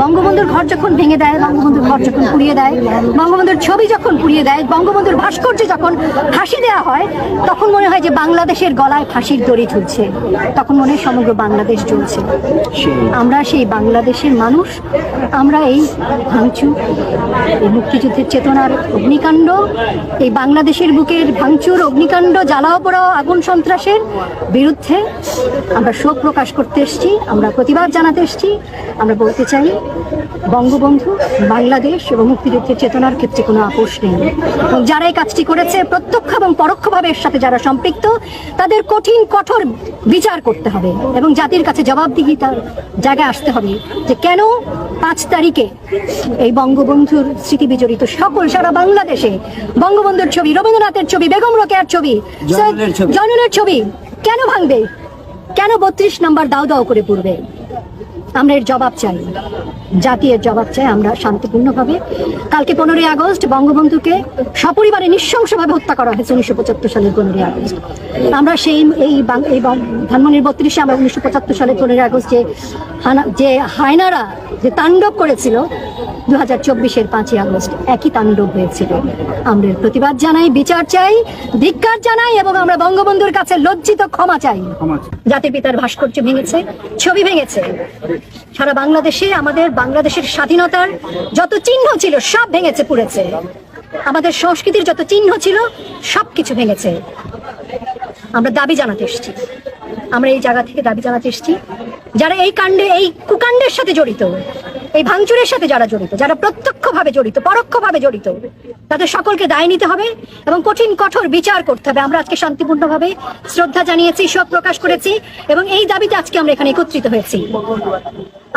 বঙ্গবন্ধুর ঘর যখন ভেঙে দেয়, বঙ্গবন্ধুর ঘর যখন পুড়িয়ে দেয়, বঙ্গবন্ধুর ছবি যখন পুড়িয়ে দেয়, বঙ্গবন্ধুর ভাস্কর্য যখন ফাঁসি দেওয়া হয়, তখন মনে হয় যে বাংলাদেশের গলায় ফাঁসির দড়ি ঝুলছে। তখন মনে হয় সমগ্র বাংলাদেশ জ্বলছে। আমরা সেই বাংলাদেশের মানুষ, আমরা এই ভাঙচুর, এই মুক্তিযুদ্ধের চেতনার অগ্নিকাণ্ড, এই বাংলাদেশের বুকের ভাঙচুর, অগ্নিকাণ্ড জ্বালাও পোড়াও, আগুন সন্ত্রাসের বিরুদ্ধে আমরা শোক প্রকাশ করতে এসছি, আমরা প্রতিবাদ জানাতে এসছি, আমরা বলতে চাই বঙ্গবন্ধু বাংলাদেশ এবং মুক্তিযুদ্ধের চেতনার ক্ষেত্রে কোনো আপোষ নেই। এবং যারা এই কাজটি করেছে প্রত্যক্ষ এবং পরোক্ষভাবে এর সাথে যারা সম্পৃক্ত তাদের কঠিন কঠোর বিচার করতে হবে এবং জাতির কাছে জবাবদিহিতার জায়গায় আসতে হবে যে কেন পাঁচ তারিখে এই বঙ্গবন্ধুর স্মৃতি বিজড়িত সকল সারা বাংলাদেশে বঙ্গবন্ধুর ছবি রবীন্দ্রনাথের ছবি বেগম রোকেয়ার ছবি। জয়নুলের ছবি। কেন ভাঙবে? কেন বত্রিশ নাম্বার দাও দাও করে পড়বে? আমরা এর জবাব চাই। জাতি এর জবাব চাই আমরা শান্তিপূর্ণভাবে। কালকে পনেরোই আগস্ট বঙ্গবন্ধুকে সপরিবারে নৃশংসভাবে হত্যা করা হয়েছে উনিশশো পঁচাত্তর সালের পনেরোই আগস্ট। আমরা সেই এই এই ধানমন্ডির বত্রিশে আমরা উনিশশো পঁচাত্তর সালের পনেরোই আগস্ট যে হানা যে হায়নারা যে তাণ্ডব করেছিল দু হাজার চব্বিশের পাঁচই আগস্ট একই তাণ্ডব হয়েছিল। আমরা প্রতিবাদ জানাই বিচার চাই ধিক্কার জানাই এবং আমরা বঙ্গবন্ধুর কাছে লজ্জিত ক্ষমা চাই। জাতির পিতার ভাস্কর্য ভেঙেছে ছবি ভেঙেছে। সারা বাংলাদেশে আমাদের বাংলাদেশের স্বাধীনতার যত চিহ্ন ছিল সব ভেঙেছে পুড়েছে। আমাদের সংস্কৃতির যত চিহ্ন ছিল সব কিছু ভেঙেছে। আমরা দাবি জানাতে এসেছি। আমরা এই জায়গা থেকে দাবি জানাতে এসেছি। যারা এই কাণ্ডে এই কুকাণ্ডের সাথে জড়িত এই ভাঙচুরের সাথে যারা জড়িত, যারা প্রত্যক্ষভাবে জড়িত, পরোক্ষভাবে জড়িত, তাদের সকলকে দায় নিতে হবে এবং কঠিন, কঠোর বিচার করতে হবে। আমরা আজকে শান্তিপূর্ণভাবে শ্রদ্ধা জানিয়েছি, শোক প্রকাশ করেছি এবং এই দাবিতে আজকে আমরা এখানে একত্রিত হয়েছি।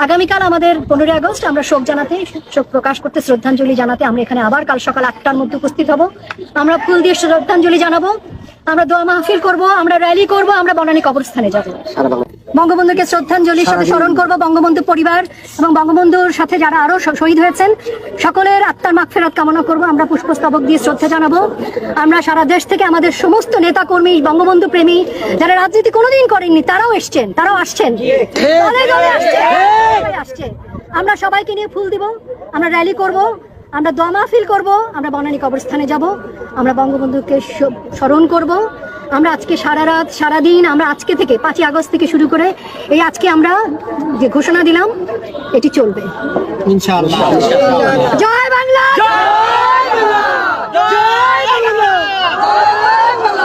আগামীকাল আমাদের পনেরোই আগস্ট, আমরা শোক জানাতে, শোক প্রকাশ করতে, শ্রদ্ধাঞ্জলি জানাতে আমরা এখানে আবার কাল সকাল আটটার মধ্যে উপস্থিত হব। আমরা ফুল দিয়ে শ্রদ্ধাঞ্জলি জানাব। আমরা দোয়া মাহফিল করব, আমরা র্যালি করব, আমরা বনানী কবরস্থানে যাব। বঙ্গবন্ধুকে শ্রদ্ধাঞ্জলির সাথে স্মরণ করব বঙ্গবন্ধু পরিবার এবং বঙ্গবন্ধুর সাথে যারা আরও শহীদ হয়েছেন সকলের আত্মার মাগফেরাত কামনা করব। আমরা পুষ্পস্তবক দিয়ে শ্রদ্ধা জানাব। আমরা সারা দেশ থেকে আমাদের সমস্ত নেতা কর্মী বঙ্গবন্ধু প্রেমী যারা রাজনীতি কোনোদিন করেননি তারাও এসছেন তারাও আসছেন। আমরা সবাইকে নিয়ে ফুল দিব আমরা র্যালি করব আমরা দমা ফিল করব আমরা বনানী কবরস্থানে যাব আমরা বঙ্গবন্ধুকে স্মরণ করব। আমরা আজকে সারা রাত সারা দিন আমরা আজকে থেকে পাঁচই আগস্ট থেকে শুরু করে এই আজকে আমরা যে ঘোষণা দিলাম এটি চলবে। জয়